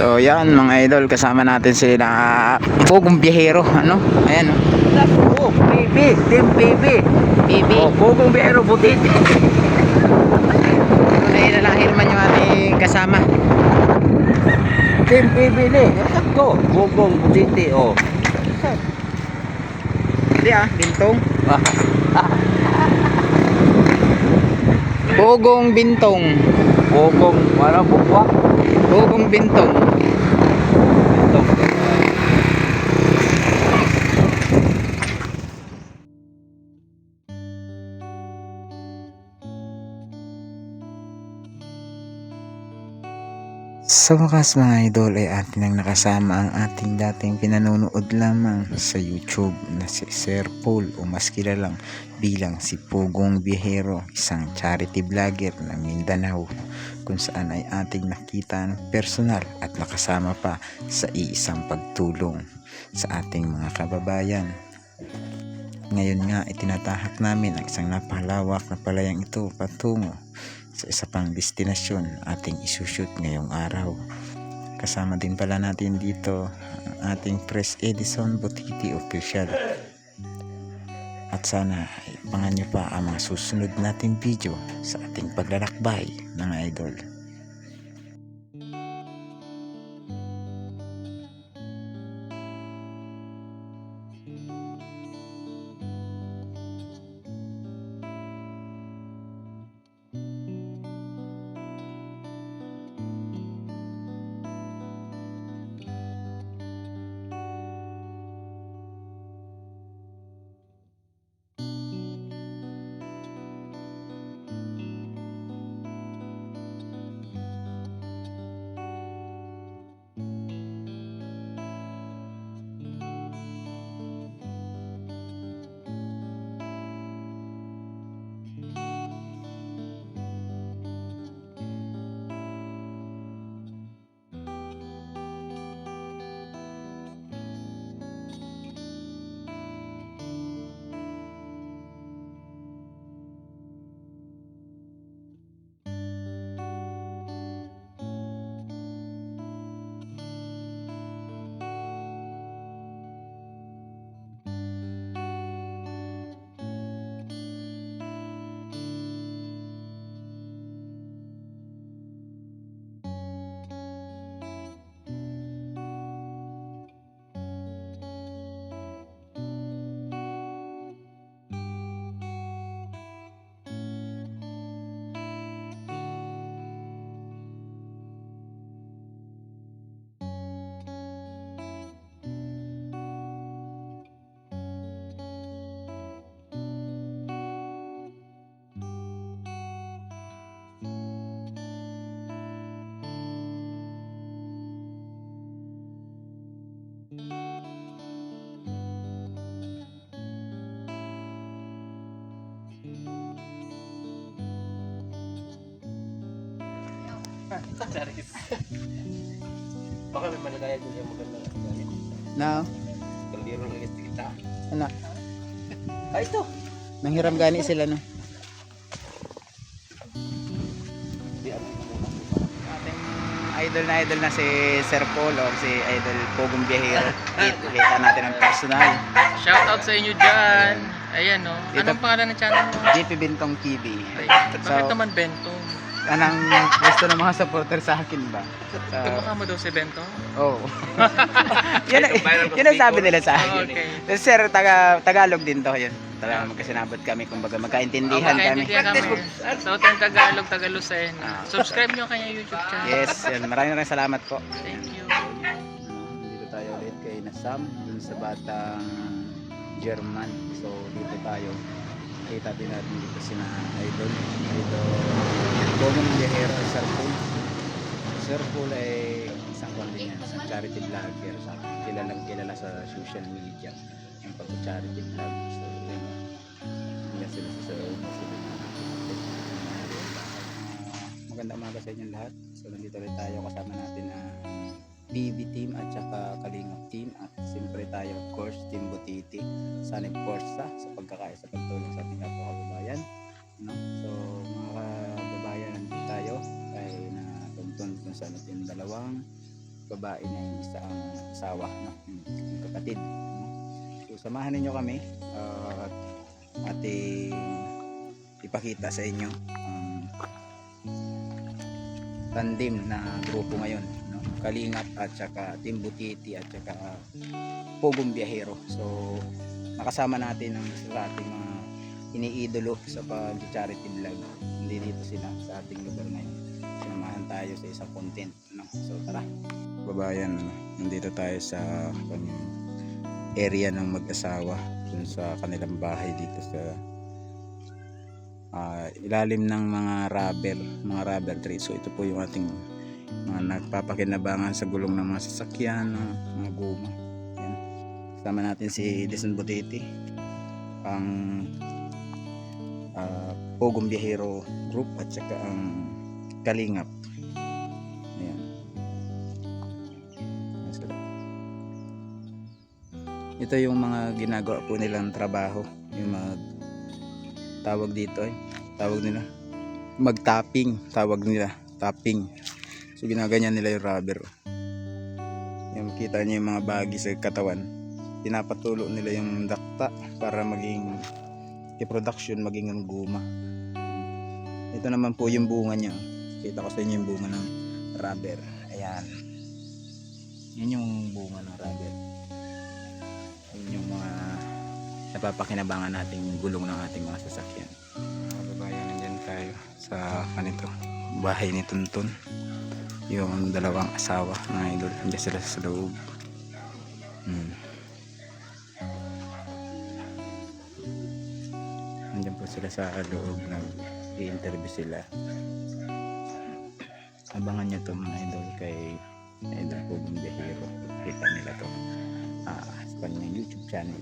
So yan mga idol, kasama natin sila Pugong Biyahero, ano? Ayan oh. Oh, PB, Team PB. PB. Oh, Pugong Biyero Butiti. Tunay na lang naman yung ating kasama. Team PB ni. Sakto. Pugong Butiti, oh. Hindi ah, bintong. Ah, Pugong Bintong. Pugong, wala bukwa. Pugong Bintong. Sa wakas mga idol ay atin ang nakasama ang ating dating pinanonood lamang sa YouTube na si Sir Paul o mas kilalang bilang si Pugong Biyahero, isang charity vlogger ng Mindanao kung saan ay ating nakita ng personal at nakasama pa sa iisang pagtulong sa ating mga kababayan. Ngayon nga itinatahak namin ang isang napakalawak na palayang ito patungo sa isa pang destinasyon ating isushoot ngayong araw. Kasama din pala natin dito ang ating Press Edison Botiti Official. At sana ipangan nyo pa ang mga susunod nating video sa ating paglalakbay mga idol. Baka may malagaya din yung maganda. Now, Kaldero ng kita. ano, Ah, ito. nanghiram gani sila no? Idol na idol na si Sir Paul o si idol Pogong Biyahero. Kita natin ang personal. Shoutout sa inyo dyan. Ayan no. Dito- Anong pangalan ng channel mo? JP Bintong TV. So- Bakit naman Bento? Anong gusto ng mga supporter sa akin ba? So, Kamukha mo daw si Bento? oh. yun, ang- yun ang sabi nila sa akin. Okay. So, sir, taga, Tagalog din to yun. Talaga magkasinabot kami, kumbaga magkaintindihan Okay, kami. kami. So, tayong Tagalog, Tagalusen. Ah. Subscribe nyo kanya YouTube channel. Yes, yun. Maraming maraming salamat po. Thank you. Dito tayo ulit kay Nasam, dun sa batang German. So, dito tayo. Kita din natin dito sina Idol. Idol. Common Biyahero Sarpon. Si Sir Paul ay isang kwan din yan, isang charity vlogger. Kilalang kilala sa social media yung pag-charity vlog. So, yun. Hindi sila sa sila sila. Magandang umaga sa inyo lahat. So, nandito ulit tayo kasama natin na BB team at saka Kalingap team at siyempre tayo of course Team Butiti Sanib Corsa sa pagkakaya sa pagtulong sa ating kapwa kababayan no? so mga natuntun kung saan yung dalawang babae na yung isa ang asawa no? yung kapatid so samahan ninyo kami uh, at ating ipakita sa inyo ang tandem na grupo ngayon no? Kalingap at saka Team Butiti at saka Pugong Biyahero so nakasama natin ang isa sa ating mga iniidolo sa pag-charity vlog hindi dito sila sa ating lugar ngayon tayo sa isang content no? so tara. Babayan nandito tayo sa kanyang area ng mag-asawa dun sa kanilang bahay dito sa ah, ilalim ng mga rubber mga rubber tree. So ito po yung ating mga nagpapakinabangan sa gulong ng mga sasakyan ng mga guma yan kasama natin si Dison Butiti ang ah, Pogong Biyahero Group at saka ang Kalingap ito yung mga ginagawa po nilang trabaho. Yung mag tawag dito ay tawag nila. Magtapping tawag nila. Tapping. So ginaganyan nila yung rubber. Yung kita niyo yung mga bagi sa katawan. Pinapatulo nila yung dakta para maging i-production maging ang guma. Ito naman po yung bunga niya. Kita ko sa inyo yung bunga ng rubber. Ayan. Yun yung bunga ng rubber yun yung mga napapakinabangan nating gulong ng ating mga sasakyan. Mga babayan nandyan tayo sa kanito bahay ni Tuntun. Yung dalawang asawa ng idol nandiyan sila sa loob. Hmm. nandiyan po sila sa loob nag i-interview sila. Abangan nyo to mga idol kay idol po Bundehiro kita nila to ah, sa kanyang youtube channel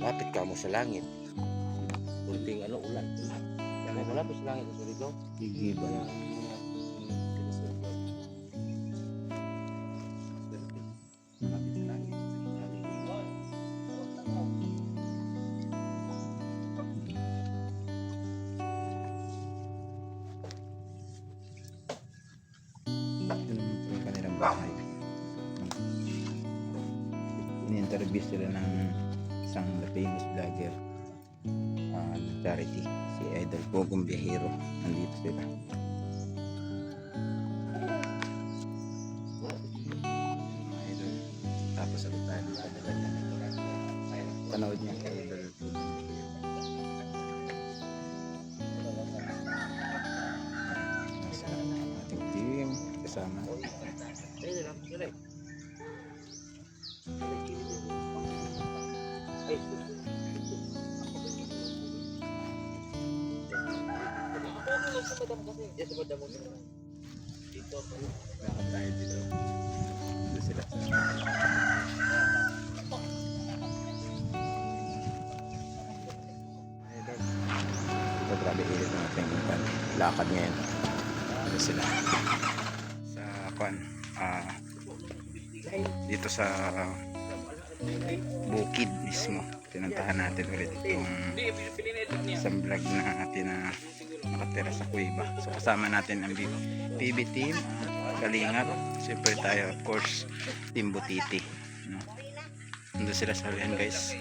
Lapit ka mo sa langit. Kunting ano, ulan. Yan, malapit sa langit. Sorry ko. gigiba Ito Ini-interview sila ng isang famous vlogger ah, charity si Idol Pogong Biyahero nandito sila idol tapos sagot tayo ng kanila niya panood niya kay Idol Pogong ating team kasama Ayun lang. Ay, sus. Yes, madam mo. Dito. lakad tayo dito dito sila Idol. Ito grabe ilit ng ating. Lakad ngayon. Dito sila. Sa kwan. Ah, dito sa bukid mismo. Tinuntahan natin ulit itong isang vlog na atin na nakatira sa Cueva. So kasama natin ang PB team, Kalingap, siyempre tayo of course, Team Butiti. No? Nandun sila sa halihan guys.